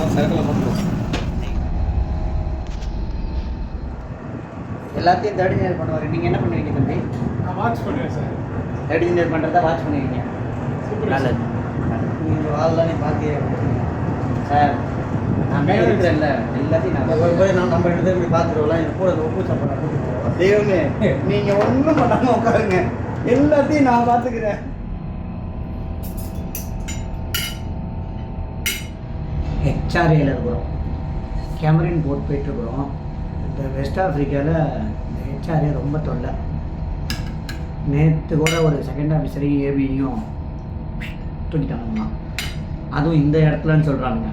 சரக்கில் எல்லாத்தையும் third engineer பண்ணுவார் நீங்கள் என்ன பண்ணுவீங்க தம்பி? நான் வாட்ச் பண்ணுவேன் சார் தேர்ட் இன்ஜினியர் பண்ணுறதா வாட்ச் பண்ணுவீங்க? சூப்பர் நல்லது. நீங்கள் வாழ்தானே பார்த்தே சார் நான் மேலே இருக்கிறேன்ல எல்லாத்தையும் நான் போய் போய் நான் நம்ம பேரும் போய் பார்த்துருவோம்லாம் எனக்கு கூட உப்பு சாப்பிட்றேன் தெய்வமே நீங்கள் ஒன்றும் பண்ணாமல் உட்காருங்க. எல்லாத்தையும் நான் பார்த்துக்கிறேன் ஹெச்ஆர்ஏல இருக்கிறோம். கேமரின் போட் போயிட்டுருக்குறோம். இந்த வெஸ்ட் ஆஃப்ரிக்காவில் இந்த ஹெச்ஆர்ஏ ரொம்ப தொல்லை. நேற்று கூட ஒரு செகண்ட் ஆஃபீஸரையும் ஏபியும் தூக்கிட்டாங்கம்மா. அதுவும் இந்த இடத்துலன்னு சொல்கிறாங்க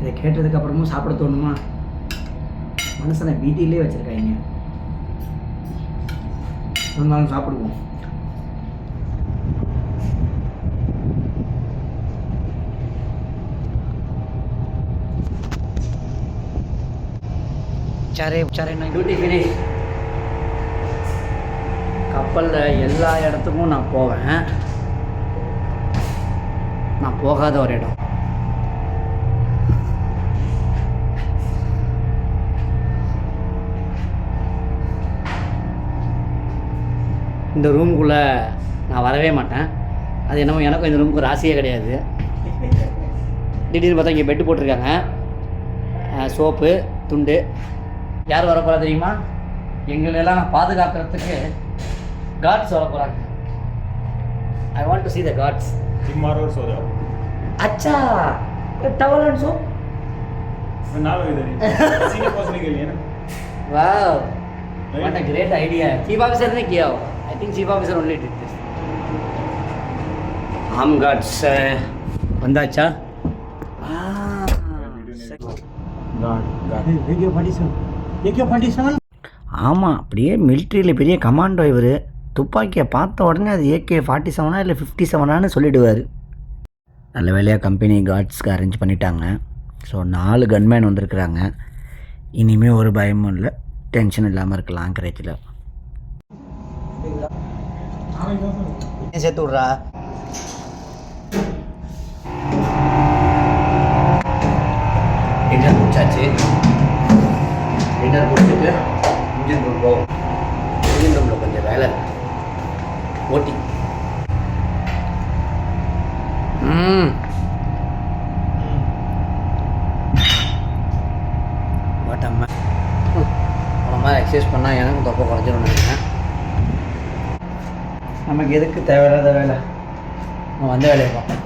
இதை கேட்டதுக்கப்புறமும் சாப்பிட தோணுமா? மனுஷனை வீட்டிலே வச்சுருக்காங்க. இருந்தாலும் சாப்பிடுவோம். உச்சாரே உச்சாரே டியூட்டி ஃபினிஷ் கப்பலில் எல்லா இடத்துக்கும் நான் போவேன். நான் போகாத ஒரு இடம். இந்த ரூமுக்குள்ளே நான் வரவே மாட்டேன். அது என்னமோ எனக்கும் இந்த ரூமுக்கு ராசியே கிடையாது. திடீர்னு பார்த்தா இங்கே பெட்டு போட்டிருக்காங்க. சோப்பு துண்டு. யார் வர போகிறா தெரியுமா எங்களெல்லாம் பாதுகாக்கிறதுக்கு காட்ஸ் வர போகிறாங்க I want to see the gods जिम्मारो और सो जाओ अच्छा टवल एंड सोप मैं ना लो इधर ही सीने पहुंचने के लिए ना wow what a great idea chief officer ने किया होगा I think chief officer only did this ஆம் காட்ஸ் வந்தாச்சா ஆமாம் அப்படியே மிலிட்ரியில் பெரிய கமாண்டோ இவர். துப்பாக்கியை பார்த்த உடனே அது ஏகே ஃபார்ட்டி செவனா இல்லை ஃபிஃப்டி செவனான்னு சொல்லிடுவார். நல்ல வேலையாக கம்பெனி கார்ட்ஸ்க்கு அரேஞ்ச் பண்ணிட்டாங்க. ஸோ நாலு கன்மேன் வந்திருக்கிறாங்க. இனிமேல் ஒரு பயமும் இல்லை. டென்ஷன் இல்லாமல் இருக்கலாம் ஆங்கரேஜில் சேர்த்து விட்றா? டின்னர் முடிச்சாச்சு? போவோம் இன்ஜின் ரூமில் கொஞ்சம் வேலை இருக்கு. ஓட்டி வாட் அம்மா அவ்வளோ மாதிரி எக்ஸசைஸ் பண்ணால் எனக்கும் தொப்பை குறைஞ்சிரும் நினைக்கிறேன். நமக்கு எதுக்கு தேவையில்லாத வேலை? நம்ம வந்த வேலையை பார்ப்போம்.